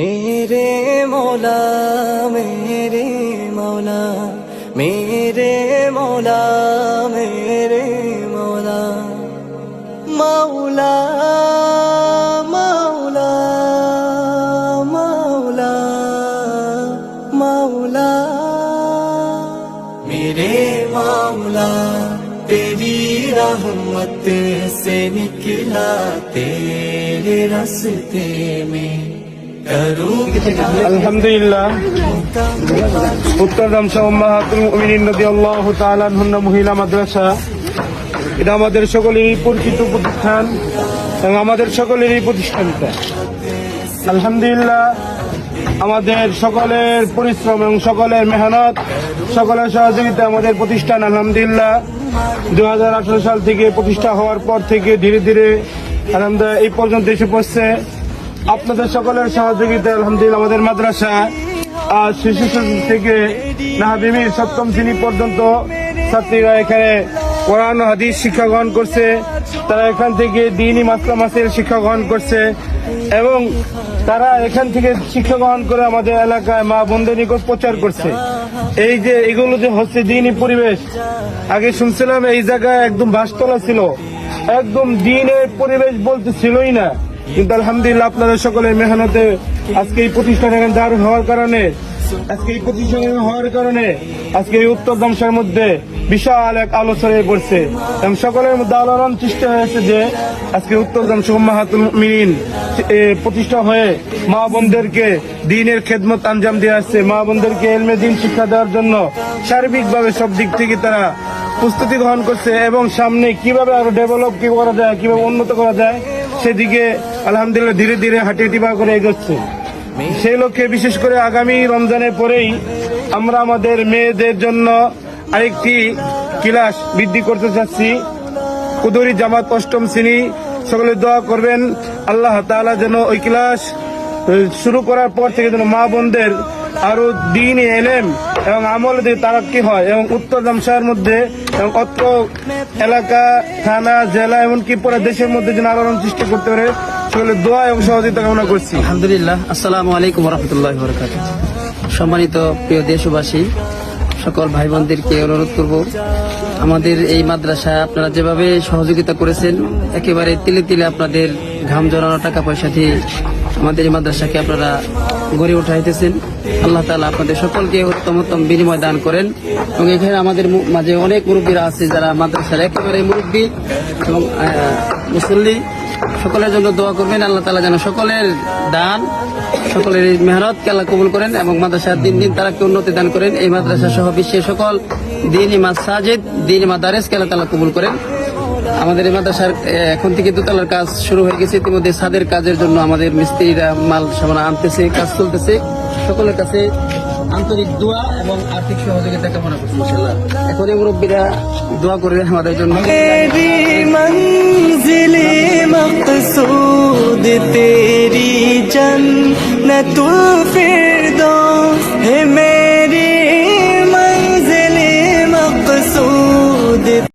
मेरे मौला मेरे मौला मेरे मौला मेरे मौला मौला मौला मौला मौला। मेरे मौला, तेरी रहमत से निकला तेरे रास्ते में। আলহামদুলিল্লাহ। উত্তরদাম শাহমাহাতুল মুমিনিন রাদিয়াল্লাহু তাআলা আনহুন্না মহিলা মাদ্রাসা। এটা আমাদের সকলেরই পরিচিত প্রতিষ্ঠান এবং আমাদের সকলেরই প্রতিষ্ঠানটা আলহামদুলিল্লাহ, আমাদের সকলের পরিশ্রম এবং সকলের মেহনত, সকলের সহযোগিতা আমাদের প্রতিষ্ঠান। আলহামদুলিল্লাহ দু হাজার আঠারো সাল থেকে প্রতিষ্ঠা হওয়ার পর থেকে ধীরে ধীরে আলহামদুলিল্লাহ এই পর্যন্ত এসে পড়ছে আপনাদের সকলের সহযোগিতা আলহামদুলিল্লাহ আমাদের মাদ্রাসা শিশু থেকে নাহাবিমির সপ্তম শ্রেণি পর্যন্ত ছাত্রীরা এখানে কোরআন হাদিস শিক্ষা গ্রহণ করছে। তারা এখান থেকে দিনই মাসলা মাসের শিক্ষা গ্রহণ করছে এবং তারা এখান থেকে শিক্ষা গ্রহণ করে আমাদের এলাকায় মা বোনদের নিকট প্রচার করছে। এই যে এগুলো যে হচ্ছে দিনই পরিবেশ, আগে শুনছিলাম এই জায়গায় একদম বাসতলা ছিল, একদম দিনের পরিবেশ বলতে ছিলই না। কিন্তু আলহামদুলিল্লাহ আপনাদের সকলের মেহনতে আজকে এই প্রতিষ্ঠান এখানে দারুণ হওয়ার কারণে, আজকে এই প্রতিষ্ঠান হওয়ার কারণে আজকে এই উত্তর দমসার মধ্যে বিশাল এক আলো ছড়িয়ে পড়ছে। এবং সকলের মধ্যে আলোড়ন সৃষ্টি হয়েছে যে আজকে উত্তর মাহাতুল মিন প্রতিষ্ঠা হয়ে মা বোনদেরকে দিনের খেদমত আঞ্জাম দিয়ে আসছে। মা বোনদেরকে এলমে দিন শিক্ষা দেওয়ার জন্য সার্বিকভাবে সব দিক থেকে তারা প্রস্তুতি গ্রহণ করছে এবং সামনে কীভাবে আরও ডেভেলপ কি করা যায়, কীভাবে উন্নত করা যায় সেদিকে আলহামদুলিল্লাহ ধীরে ধীরে হাঁটি টিপা করে এগোচ্ছে। সেই লক্ষ্যে বিশেষ করে আগামী রমজানের পরেই আমরা আমাদের মেয়েদের জন্য আরেকটি ক্লাস বৃদ্ধি করতে চাচ্ছি। কুদুরি জামাত অষ্টম শ্রেণি, সকলে দোয়া করবেন, আল্লাহ তাআলা যেন ওই ক্লাস শুরু করার পর থেকে যেন মা বোনদের আরও দিন এলেম এবং আমল দিয়ে তারাক্কি হয় এবং উত্তর জামশাহের মধ্যে এবং অত্র এলাকা, থানা, জেলা এমনকি পুরো দেশের মধ্যে যেন আলোড়ন সৃষ্টি করতে পারে, সকলে দোয়া এবং সহযোগিতা কামনা করছি। আলহামদুলিল্লাহ। আসসালামু আলাইকুম রহমতুল্লাহ বরকাত সম্মানিত প্রিয় দেশবাসী, সকল ভাই বোনদেরকে অনুরোধ করব, আমাদের এই মাদ্রাসায় আপনারা যেভাবে সহযোগিতা করেছেন, একেবারে তিলে তিলে আপনাদের ঘাম জড়ানো টাকা পয়সা দিয়ে আমাদের এই মাদ্রাসাকে আপনারা গড়ে উঠাইতেছেন। আল্লাহ তালা আপনাদের সকলকে উত্তম উত্তম বিনিময় দান করেন। এবং এখানে আমাদের মাঝে অনেক মুরব্বীরা আছে যারা মাদ্রাসার একেবারে মুরব্বী এবং মুসল্লি। সকলের জন্য দোয়া করবেন। আল্লাহ তালা যেন সকলের দান, সকলের এই আল্লাহ কবুল করেন এবং মাদ্রাসার দিন দিন তারাকে উন্নতি দান করেন। এই মাদ্রাসা সহ বিশ্বের সকল দিন ইমাদ সাজেদ দিন ইমাদ দারেস আল্লাহ তালা কবুল করেন। আমাদের এই মাদ্রাসার এখন থেকে দোতলার কাজ শুরু হয়ে গেছে। ইতিমধ্যে ছাদের কাজের জন্য আমাদের মিস্ত্রিরা মাল সামান আনতেছে, কাজ চলতেছে। সকলের কাছে আন্তরিক দোয়া এবং আর্থিক সহযোগিতা কামনা করছি ইনশাল্লাহ এখন এই মুরব্বীরা দোয়া করবে আমাদের জন্য। তেরি জন্নতুল ফির